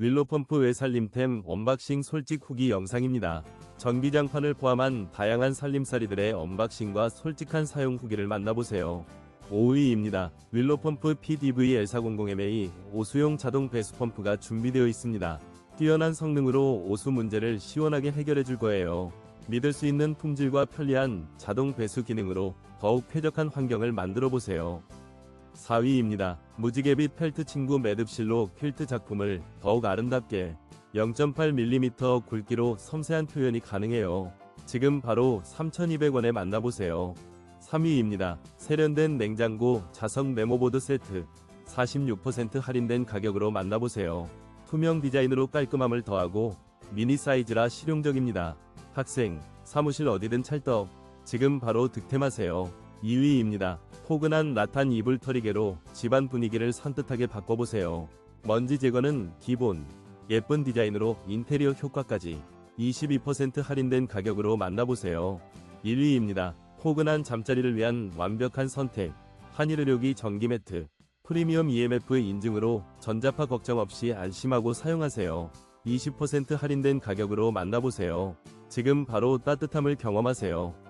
윌로 펌프 외살림템 언박싱 솔직 후기 영상입니다. 전기장판을 포함한 다양한 살림살이들의 언박싱과 솔직한 사용 후기를 만나보세요. 5위입니다. 윌로 펌프 PDV L400MA 오수용 자동 배수 펌프가 준비되어 있습니다. 뛰어난 성능으로 오수 문제를 시원하게 해결해 줄 거예요. 믿을 수 있는 품질과 편리한 자동 배수 기능으로 더욱 쾌적한 환경을 만들어 보세요. 4위입니다. 무지개빛 펠트 친구 매듭실로 퀼트 작품을 더욱 아름답게 0.8mm 굵기로 섬세한 표현이 가능해요. 지금 바로 3,200원에 만나보세요. 3위입니다. 세련된 냉장고 자석 메모보드 세트 46% 할인된 가격으로 만나보세요. 투명 디자인으로 깔끔함을 더하고 미니 사이즈라 실용적입니다. 학생, 사무실 어디든 찰떡. 지금 바로 득템하세요. 2위입니다. 포근한 라탄 이불 털이개로 집안 분위기를 산뜻하게 바꿔보세요. 먼지 제거는 기본, 예쁜 디자인으로 인테리어 효과까지 22% 할인된 가격으로 만나보세요. 1위입니다. 포근한 잠자리를 위한 완벽한 선택, 한일의료기 전기 매트, 프리미엄 EMF 인증으로 전자파 걱정 없이 안심하고 사용하세요. 20% 할인된 가격으로 만나보세요. 지금 바로 따뜻함을 경험하세요.